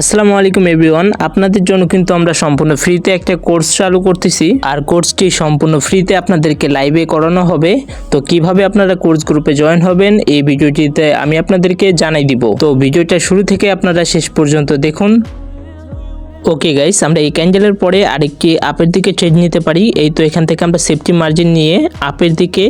আসসালামু আলাইকুম এভরিওয়ান। আপনাদের জন্য কিন্তু আমরা সম্পূর্ণ ফ্রিতে একটা কোর্স চালু করতেছি। আর কোর্সটি সম্পূর্ণ ফ্রিতে আপনাদেরকে লাইভে করানো হবে। তো কীভাবে আপনারা কোর্স গ্রুপে জয়েন হবেন, এই ভিডিওটিতে আমি আপনাদেরকে জানাই দিব। তো ভিডিওটা শুরু থেকে আপনারা শেষ পর্যন্ত দেখুন। ওকে গাইস আমরা এই ক্যান্ডেলের পরে আরেকটি আপের দিকে ট্রেড নিতে পারি। এই তো এখান থেকে আমরা সেফটি মার্জিন নিয়ে আপের দিকে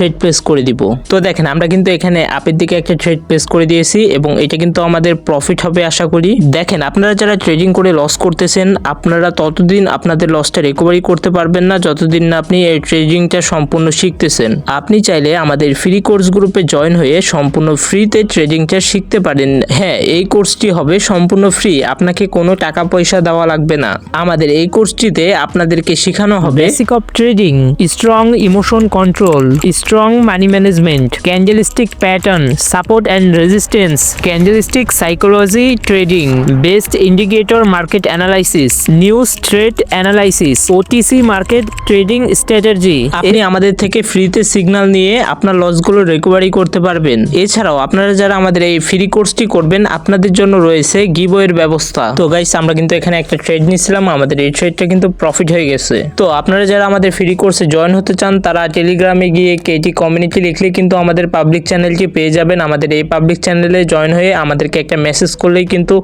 ট্রেড প্লেস করে দিব। তো দেখেন, আমরা কিন্তু এখানে আপের দিকে একটা ট্রেড প্লেস করে দিয়েছি এবং এটা কিন্তু আমাদের প্রফিট হবে আশা করি। দেখেন, আপনারা যারা ট্রেডিং করে লস করতেছেন, আপনারা ততদিন আপনাদের লসটা রিকভারি করতে পারবেন না যতদিন না আপনি এই ট্রেডিংটা সম্পূর্ণ শিখতেছেন। আপনি চাইলে আমাদের ফ্রি কোর্স গ্রুপে জয়েন হয়ে সম্পূর্ণ ফ্রিতে ট্রেডিংটা শিখতে পারেন। হ্যাঁ এই কোর্সটি হবে সম্পূর্ণ ফ্রি আপনাকে কোনো টাকা পয়সা দেওয়া লাগবে না। আমাদের এই কোর্সটিতে আপনাদেরকে শেখানো হবে basic of trading strong emotion control strong money management candlestick pattern support and resistance candlestick psychology trading best indicator market analysis news trade analysis OTC market trading strategy আপনি আমাদের থেকে ফ্রিতে সিগন্যাল নিয়ে আপনার লসগুলো রিকভারি করতে পারবেন। এছাড়াও আপনারা যারা আমাদের এই ফ্রি কোর্সটি করবেন, আপনাদের জন্য রয়েছে গিবয়ের ব্যবস্থা। তো গাইস আমরা কিন্তু এখানে একটা ট্রেড নিয়েছিলাম আমাদের এই ট্রেডটা কিন্তু প্রফিট হয়ে গেছে। তো আপনারা যারা আমাদের ফ্রি কোর্সে জয়েন হতে চান, তারা টেলিগ্রামে গিয়ে কেটি কমিউনিটি লিখলে কিন্তু আমাদের পাবলিক চ্যানেলটি পেয়ে যাবেন। আমাদের এই পাবলিক চ্যানেলে জয়েন হয়ে আমাদেরকে একটা মেসেজ করলেই কিন্তু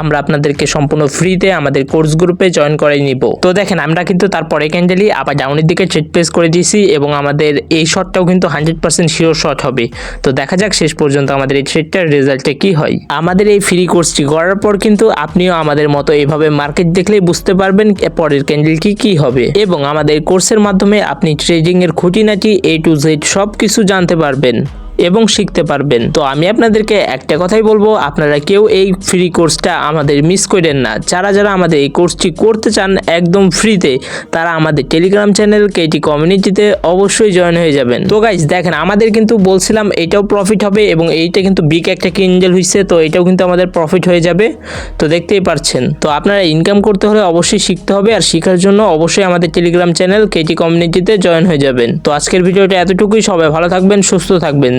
আমরা আপনাদেরকে সম্পূর্ণ ফ্রিতে আমাদের কোর্স গ্রুপে জয়েন করে নিব। তো দেখেন, আমরা কিন্তু তারপরে ক্যান্ডেলই আবার ডাউনের দিকে ট্রেড প্লেস করে দিয়েছি এবং আমাদের এই শটটাও কিন্তু হান্ড্রেড পার্সেন্ট শিওর শট হবে। তো দেখা যাক শেষ পর্যন্ত আমাদের এই ট্রেডটার রেজাল্টে কি হয়। আমাদের এই ফ্রি কোর্সটি করার পর কিন্তু আপনিও আমাদের মতো এইভাবে মার্কেট দেখলেই বুঝতে পারবেন পরের ক্যান্ডেল কি হবে। এবং আমাদের কোর্সের মাধ্যমে আপনি ট্রেডিং এর খুঁটিনাটি এ টু জেড সব কিছু জানতে পারবেন। এবং শিখতে পারবেন। তো আমি আপনাদেরকে একটা কথাই বলব, আপনারা কেউ এই ফ্রি কোর্সটা আমাদের মিস করেন না। যারা যারা আমাদের এই কোর্সটি করতে চান একদম ফ্রিতে তারা আমাদের টেলিগ্রাম চ্যানেল কেটি কমিউনিটিতে অবশ্যই জয়েন হয়ে যাবেন। তো গাইজ দেখেন, আমাদের কিন্তু বলছিলাম এটাও প্রফিট হবে এবং এইটা কিন্তু বিগ একটা কিনজেল হয়েছে তো এটাও কিন্তু আমাদের প্রফিট হয়ে যাবে। তো দেখতেই পারছেন। তো আপনারা ইনকাম করতে হলে অবশ্যই শিখতে হবে আর শেখার জন্য অবশ্যই আমাদের টেলিগ্রাম চ্যানেল কেটি কমিউনিটিতে জয়েন হয়ে যাবেন। তো আজকের ভিডিওটা এতটুকুই। সবাই ভালো থাকবেন, সুস্থ থাকবেন।